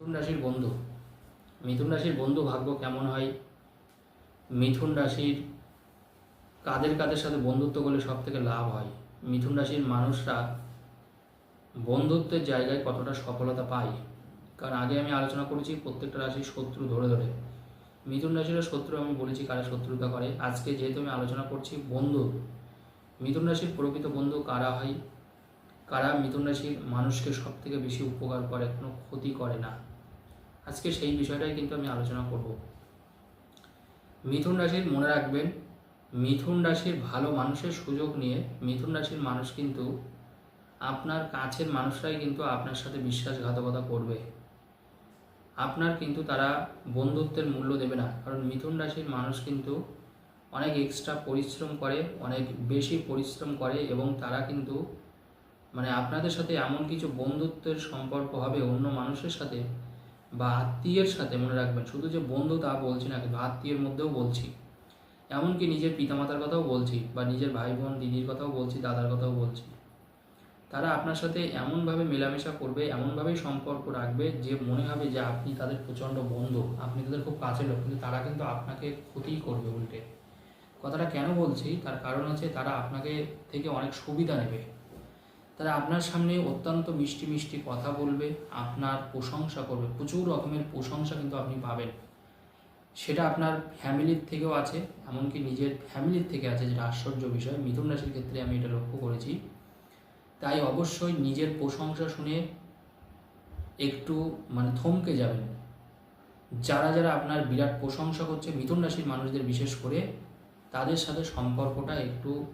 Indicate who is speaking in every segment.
Speaker 1: মিথুন রাশির বন্ধু। মিথুন রাশির বন্ধু ভাগ্য কেমন হয়? মিথুন রাশির কাদের কাদের সাথে বন্ধুত্ব করলে সব থেকে লাভ হয়? মিথুন রাশির মানুষরা বন্ধুত্বের জায়গায় কতটা সফলতা পায়? কারণ আগে আমি আলোচনা করেছি প্রত্যেকটা রাশির শত্রু ধরে ধরে। মিথুন রাশির শত্রু আমি বলেছি কারা শত্রুতা করে। আজকে যেহেতু আমি আলোচনা করছি বন্ধু, মিথুন রাশির প্রকৃত বন্ধু কারা হয়? কারা মিথুন রাশির মানুষকে সব থেকে বেশি উপকার করে? কোনো ক্ষতি করে না। আজকে সেই বিষয়টাই কিন্তু আমি আলোচনা করব। মিথুন রাশির মনে রাখবেন, মিথুন রাশির ভালো মানুষের সুযোগ নিয়ে মিথুন রাশির মানুষ কিন্তু আপনার কাছের মানুষরাই কিন্তু আপনার সাথে বিশ্বাসঘাতকতা করবে। আপনার কিন্তু তারা বন্ধুত্বের মূল্য দেবে না, কারণ মিথুন রাশির মানুষ কিন্তু অনেক এক্সট্রা পরিশ্রম করে, অনেক বেশি পরিশ্রম করে এবং তারা কিন্তু মানে আপনাদের সাথে এমন কিছু বন্ধুত্বের সম্পর্ক হবে অন্য মানুষের সাথে বা আত্মীয়ের সাথে মনে রাখবেন, শুধু যে বন্ধু তা বলছি না, কিন্তু আত্মীয়ের মধ্যেও বলছি। এমনকি নিজের পিতামাতার কথাও বলছি বা নিজের ভাই বোন দিদির কথাও বলছি, দাদার কথাও বলছি। তারা আপনার সাথে এমনভাবে মেলামেশা করবে, এমনভাবেই সম্পর্ক রাখবে যে মনে হবে যে আপনি তাদের প্রচণ্ড বন্ধু, আপনি তাদের খুব কাছের লোক, কিন্তু তারা কিন্তু আপনাকে ক্ষতিই করবে উল্টে। কথাটা কেন বলছি? তার কারণ হচ্ছে তারা আপনাকে থেকে অনেক সুবিধা নেবে। তারা আপনার সামনে অত্যন্ত মিষ্টি মিষ্টি কথা বলবে, আপনার প্রশংসা করবে। প্রচুর রকমের প্রশংসা কিন্তু আপনি পাবেন। সেটা আপনার ফ্যামিলির থেকেও আছে, এমনকি নিজের ফ্যামিলির থেকে আছে, যেটা আশ্চর্য বিষয়। মিথুন রাশির ক্ষেত্রে আমি এটা লক্ষ্য করেছি। তাই অবশ্যই নিজের প্রশংসা শুনে একটু মানে থমকে যাবেন। যারা যারা আপনার বিরাট প্রশংসা করছে, মিথুন রাশির মানুষদের বিশেষ করে, তাদের সাথে সম্পর্কটা একটু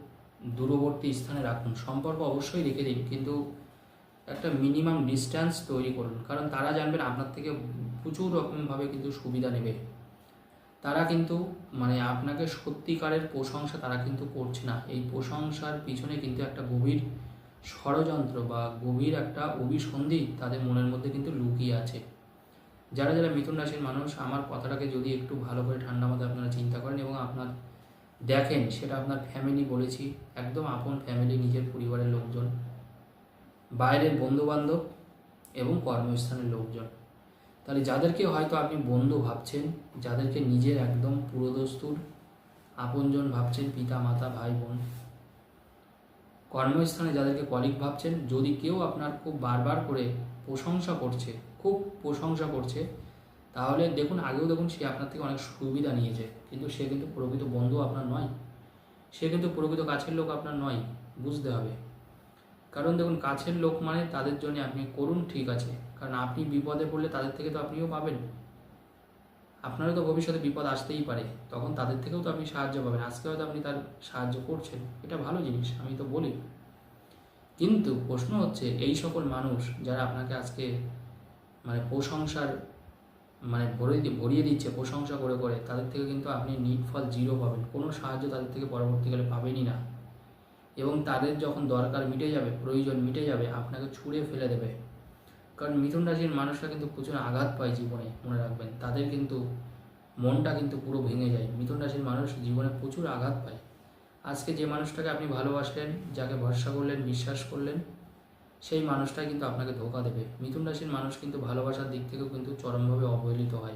Speaker 1: দূরবর্তী স্থানে রাখুন। সম্পর্ক অবশ্যই রেখে দিন, কিন্তু একটা মিনিমাম ডিস্ট্যান্স তৈরি করুন। কারণ তারা জানবেন আপনার থেকে প্রচুর রকমভাবে কিন্তু সুবিধা নেবে। তারা কিন্তু মানে আপনাকে সত্যিকারের প্রশংসা তারা কিন্তু করছে না। এই প্রশংসার পিছনে কিন্তু একটা গভীর ষড়যন্ত্র বা গভীর একটা অভিসন্ধি তাদের মনের মধ্যে কিন্তু লুকিয়ে আছে। যারা যারা মিথুন রাশির মানুষ, আমার কথাটাকে যদি একটু ভালো করে ঠান্ডা মাথায় আপনারা চিন্তা করেন এবং আপনার দেখেন, সেটা আপনার ফ্যামিলি বলেছি, একদম আপন ফ্যামিলি নিজের পরিবারের লোকজন, বাইরের বন্ধুবান্ধব এবং কর্মস্থানের লোকজন। তাহলে যাদেরকে হয়তো আপনি বন্ধু ভাবছেন, যাদেরকে নিজের একদম পুরোদস্তুর আপনজন ভাবছেন, পিতা, মাতা, ভাই, বোন, কর্মস্থানে যাদেরকে কলিগ ভাবছেন, যদি কেউ আপনার খুব বারবার করে প্রশংসা করছে, খুব প্রশংসা করছে, তাহলে দেখুন, আগেও দেখুন সে আপনার থেকে অনেক সুবিধা নিয়েছে। কিন্তু সে কিন্তু প্রকৃত বন্ধু আপনার নয়। সে কিন্তু প্রকৃত কাছের লোক আপনার নয়, বুঝতে হবে। কারণ দেখুন, কাছের লোক মানে তাদের জন্য আপনি করুন ঠিক আছে, কারণ আপনি বিপদে পড়লে তাদের থেকে তো আপনিও পাবেন। আপনারও তো ভবিষ্যতে বিপদ আসতেই পারে, তখন তাদের থেকেও তো আপনি সাহায্য পাবেন। আজকে হয়তো আপনি তার সাহায্য করছেন, এটা ভালো জিনিস, আমি তো বলি। কিন্তু প্রশ্ন হচ্ছে, এই সকল মানুষ যারা আপনাকে আজকে মানে প্রশংসার মানে ভরে ভরিয়ে দিচ্ছে, প্রশংসা করে করে, তাদের থেকে কিন্তু আপনি নিট ফল জিরো পাবেন। কোনো সাহায্য তাদের থেকে পরবর্তীকালে পাবেনই না। এবং তাদের যখন দরকার মিটে যাবে, প্রয়োজন মিটে যাবে, আপনাকে ছুঁড়ে ফেলে দেবে। কারণ মিথুন রাশির মানুষরা কিন্তু প্রচুর আঘাত পায় জীবনে, মনে রাখবেন। তাদের কিন্তু মনটা কিন্তু পুরো ভেঙে যায়। মিথুন রাশির মানুষ জীবনে প্রচুর আঘাত পায়। আজকে যে মানুষটাকে আপনি ভালোবাসলেন, যাকে ভরসা করলেন, বিশ্বাস করলেন সেই মানুষটাই কিন্তু আপনাকে ধোকা দেবে। মিথুন রাশির মানুষ কিন্তু ভালোবাসার দিক থেকেও কিন্তু চরমভাবে অবহেলিত হয়।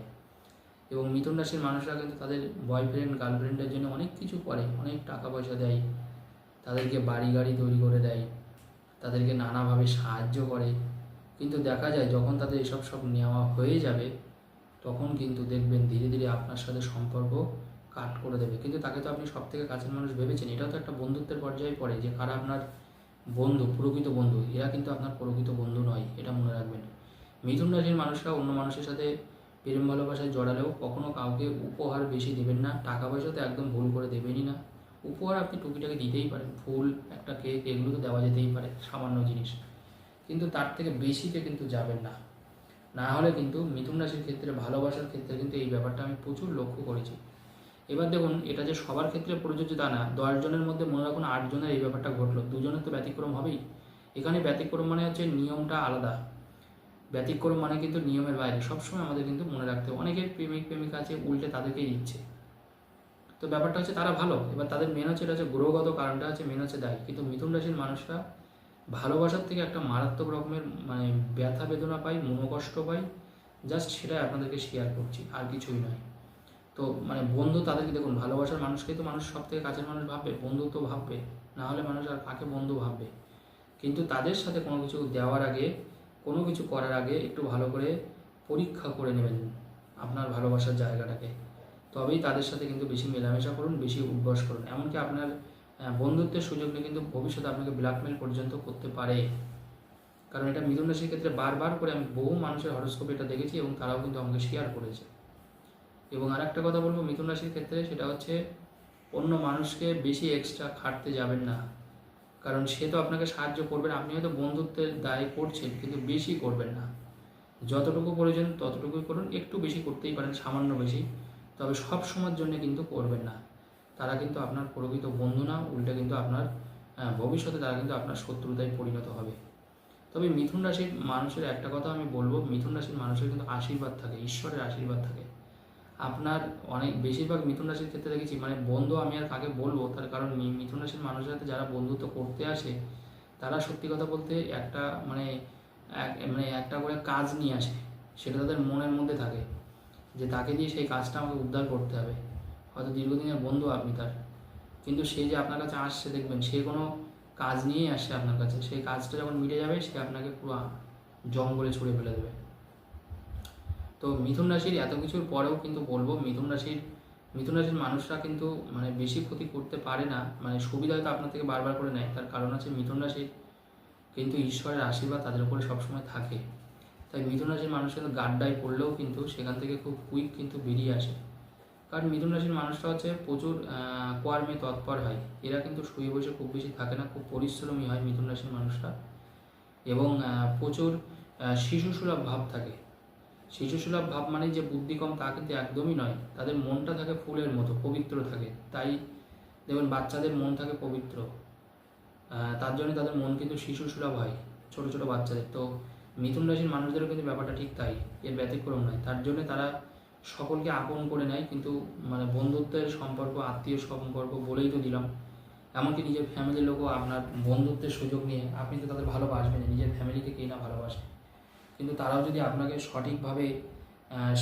Speaker 1: এবং মিথুন রাশির মানুষরা কিন্তু তাদের বয়ফ্রেন্ড গার্লফ্রেন্ডের জন্য অনেক কিছু করে, অনেক টাকা পয়সা দেয়। তাদেরকে বাড়ি গাড়ি তৈরি করে দেয়। তাদেরকে নানাভাবে সাহায্য করে। কিন্তু দেখা যায় যখন তাদের এসব সব নেওয়া হয়ে যাবে, তখন কিন্তু দেখবেন ধীরে ধীরে আপনার সাথে সম্পর্ক কাট করে দেবে। কিন্তু তাকে তো আপনি সব থেকে কাছের মানুষ ভেবেছেন। এটাও তো একটা বন্ধুত্বের পর্যায়ে পড়ে যে, কারা আপনার বন্ধু প্রকৃত বন্ধু, এরা কিন্তু আপনার প্রকৃত বন্ধু নয়, এটা মনে রাখবেন। মিথুন রাশির মানুষরা অন্য মানুষের সাথে প্রেম ভালোবাসায় জড়ালেও কখনো কাউকে উপহার বেশি দেবেন না টাকা পয়সা তো একদম ভুল করে দেবেনই না। উপহার আপনি টুকিটাকে দিতেই পারেন, ফুল, একটা কেক, এগুলো তো দেওয়া যেতেই পারে, সামান্য জিনিস। কিন্তু তার থেকে বেশিতে কিন্তু যাবেন না। না হলে কিন্তু মিথুন রাশির ক্ষেত্রে, ভালোবাসার ক্ষেত্রে কিন্তু এই ব্যাপারটা আমি প্রচুর লক্ষ্য করেছি। এবার দেখুন, এটা যে সবার ক্ষেত্রে প্রযোজ্য তা না। দশজনের মধ্যে মনে রাখুন আটজনের এই ব্যাপারটা ঘটলো। দুজনের তো ব্যতিক্রম হবেই। এখানে ব্যতিক্রম মানে হচ্ছে নিয়মটা আলাদা। ব্যতিক্রম মানে কিন্তু নিয়মের বাইরে। সবসময় আমাদের কিন্তু মনে রাখতে হবে। অনেকের প্রেমিক, প্রেমিকা আছে, উল্টে তাদেরকেই দিচ্ছে। তো ব্যাপারটা হচ্ছে তারা ভালো। এবার তাদের মেন হচ্ছে, এটা হচ্ছে গ্রহগত কারণটা হচ্ছে মেন হচ্ছে দায়ী। কিন্তু মিথুন রাশির মানুষরা ভালোবাসার থেকে একটা মারাত্মক রকমের মানে ব্যথা বেদনা পায়, মনোকষ্ট পায়। জাস্ট সেটাই আপনাদেরকে শেয়ার করছি। আর কিছুই নয়। তো মানে বন্ধু তাদেরকে দেখুন, ভালোবাসার মানুষকেই তো মানুষ সব থেকে কাছের মানুষ ভাববে, বন্ধু তো ভাববে, না হলে মানুষ আর কাকে বন্ধু ভাববে? কিন্তু তাদের সাথে কোনো কিছু দেওয়ার আগে, কোনো কিছু করার আগে একটু ভালো করে পরীক্ষা করে নেবেন আপনার ভালোবাসার জায়গাটাকে। তবেই তাদের সাথে কিন্তু বেশি মেলামেশা করুন, বেশি উদ্বাস করুন। এমনকি আপনার বন্ধুত্বের সুযোগ নিয়ে কিন্তু ভবিষ্যতে আপনাকে ব্ল্যাকমেল পর্যন্ত করতে পারে। কারণ এটা মিথুন রাশির ক্ষেত্রে বারবার করে আমি বহু মানুষের হরস্কোপে এটা দেখেছি এবং তারাও কিন্তু আমাকে শেয়ার করেছে। এবং আর একটা কথা বলব, মিথুন রাশির ক্ষেত্রে সেটা হচ্ছে অন্য মানুষকে বেশি এক্সট্রা খাটতে যাবেন না। কারণ সে তো আপনাকে সাহায্য করবেন আপনি হয়তো বন্ধুত্বের দায় করছেন কিন্তু বেশি করবেন না। যতটুকু প্রয়োজন ততটুকুই করুন, একটু বেশি করতেই পারেন, সামান্য বেশি। তবে সব সময়ের জন্য কিন্তু করবেন না। তারা কিন্তু আপনার প্রকৃত বন্ধু না, উল্টে কিন্তু আপনার ভবিষ্যতে তারা কিন্তু আপনার শত্রুতায় পরিণত হবে। তবে মিথুন রাশির মানুষের একটা কথা আমি বলব, মিথুন রাশির মানুষের কিন্তু আশীর্বাদ থাকে, ঈশ্বরের আশীর্বাদ থাকে। আপনার অনেক, বেশিরভাগ মিথুন রাশির ক্ষেত্রে দেখেছি মানে বন্ধু আমি আর কাকে বলব, তার কারণ মিথুন রাশির মানুষের সাথে যারা বন্ধুত্ব করতে আসে, তারা সত্যি কথা বলতে একটা মানে মানে একটা করে কাজ নিয়ে আসে, সেটা তাদের মনের মধ্যে থাকে, যে তাকে দিয়ে সেই কাজটা আমাকে উদ্ধার করতে হবে। হয়তো দীর্ঘদিনের বন্ধু আপনি তার, কিন্তু সে যে আপনার কাছে আসছে, দেখবেন সে কোনো কাজ নিয়েই আসছে আপনার কাছে, সেই কাজটা যখন মিটে যাবে, সে আপনাকে পুরো জঙ্গলে ছুঁড়ে ফেলে দেবে। তো মিথুন রাশির এত কিছুর পরেও কিন্তু বলব, মিথুন রাশির মিথুন রাশির মানুষরা কিন্তু মানে বেশি ক্ষতি করতে পারে না। মানে সুবিধা হয়তো আপনার থেকে বারবার করে নেয়। তার কারণ আছে মিথুন রাশির কিন্তু ঈশ্বরের আশীর্বাদ তাদের উপরে সবসময় থাকে। তাই মিথুন রাশির মানুষ কিন্তু গাড্ডায় পড়লেও কিন্তু সেখান থেকে খুব কুইক কিন্তু বেরিয়ে আসে। কারণ মিথুন রাশির মানুষরা হচ্ছে প্রচুর কর্মে তৎপর হয়। এরা কিন্তু শুয়ে বসে খুব বেশি থাকে না, খুব পরিশ্রমী হয় মিথুন রাশির মানুষরা। এবং প্রচুর শিশুসুলভ ভাব থাকে। শিশুসুলভ ভাব মানে যে বুদ্ধি কম তা কিন্তু একদমই নয়। তাদের মনটা থাকে ফুলের মতো, পবিত্র থাকে। তাই দেখবেন বাচ্চাদের মন থাকে পবিত্র। তার জন্য তাদের মন কিন্তু শিশুসুলভ হয়, ছোট ছোট বাচ্চাদের। তো মিথুন রাশির মানুষদেরও কিন্তু ব্যাপারটা ঠিক তাই, এর ব্যতিক্রম নয়। তার জন্য তারা সকলকে আপন করে নেয়, কিন্তু মানে বন্ধুত্বের সম্পর্ক, আত্মীয় সম্পর্ক বলেই তো দিলাম। এমনকি নিজের ফ্যামিলির লোকও আপনার বন্ধুত্বের সুযোগ নিয়ে, আপনি তো তাদের ভালোবাসবেন নিজের ফ্যামিলিকে কে না ভালোবাসে। কিন্তু তারাও যদি আপনাকে সঠিকভাবে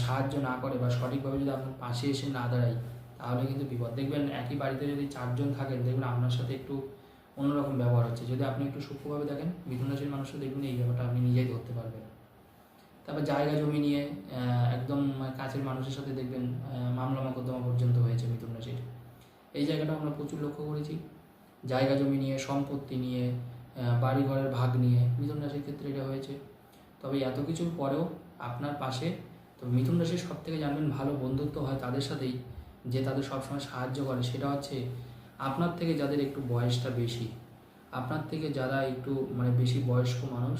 Speaker 1: সাহায্য না করে বা সঠিকভাবে যদি আপনার পাশে এসে না দাঁড়ায়, তাহলে কিন্তু বিপদ। দেখবেন একই বাড়িতে যদি চারজন থাকেন, দেখবেন আপনার সাথে একটু অন্যরকম ব্যবহার হচ্ছে। যদি আপনি একটু সূক্ষ্মভাবে দেখেন, মিথুন রাশির দেখবেন এই ব্যাপারটা আপনি নিজেই ধরতে পারবেন। তারপর জায়গা জমি নিয়ে একদম কাছের মানুষের সাথে দেখবেন মামলা মোকদ্দমা পর্যন্ত হয়েছে মিথুন রাশির। এই জায়গাটা আমরা প্রচুর লক্ষ্য করেছি। জায়গা জমি নিয়ে, সম্পত্তি নিয়ে বাড়ি ঘরের ভাগ নিয়ে, মিথুন রাশির ক্ষেত্রে এটা হয়েছে। তবে এত কিছুর পরেও আপনার পাশে তো মিথুন রাশির সব থেকে জানবেন ভালো বন্ধুত্ব হয় তাদের সাথেই, যে তাদের সবসময় সাহায্য করে, সেটা হচ্ছে আপনার থেকে যাদের একটু বয়সটা বেশি, আপনার থেকে যারা একটু মানে বেশি বয়স্ক মানুষ,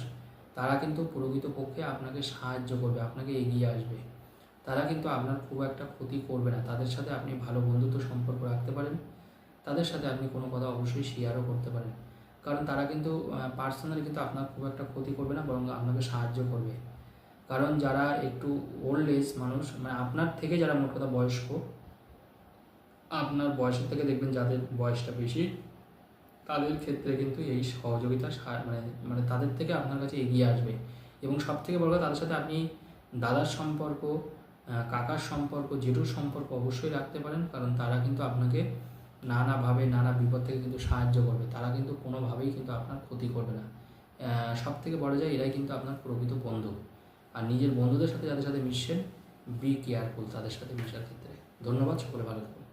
Speaker 1: তারা কিন্তু প্রকৃতপক্ষে আপনাকে সাহায্য করবে, আপনাকে এগিয়ে আসবে। তারা কিন্তু আপনার খুব একটা ক্ষতি করবে না, তাদের সাথে আপনি ভালো বন্ধুত্ব সম্পর্ক রাখতে পারেন, তাদের সাথে আপনি কোনো কথা অবশ্যই শেয়ারও করতে পারেন। কারণ তারা কিন্তু পার্সোনালি কিন্তু আপনার খুব একটা ক্ষতি করবে না, বরং আপনাকে সাহায্য করবে। কারণ যারা একটু ওল্ড এজ মানুষ মানে আপনার থেকে যারা মোট কথা বয়স্ক, আপনার বয়সের থেকে দেখবেন যাদের বয়সটা বেশি, তাদের ক্ষেত্রে কিন্তু এই সহযোগিতা মানে মানে তাদের থেকে আপনার কাছে এগিয়ে আসবে। এবং সব থেকে বড় তাদের সাথে আপনি দাদার সম্পর্ক কাকার সম্পর্ক, জেঠুর সম্পর্ক অবশ্যই রাখতে পারেন, কারণ তারা কিন্তু আপনাকে নানাভাবে নানা বিপদ থেকে কিন্তু সাহায্য করবে। তারা কিন্তু কোনোভাবেই কিন্তু আপনার ক্ষতি করবে না। সব থেকে বড় যায় এরাই কিন্তু আপনার প্রকৃত বন্ধু। আর নিজের বন্ধুদের সাথে যাদের সাথে মিশছেন বি কেয়ারফুল তাদের সাথে মিশার ক্ষেত্রে। ধন্যবাদ, সকলে ভালো থাকুন।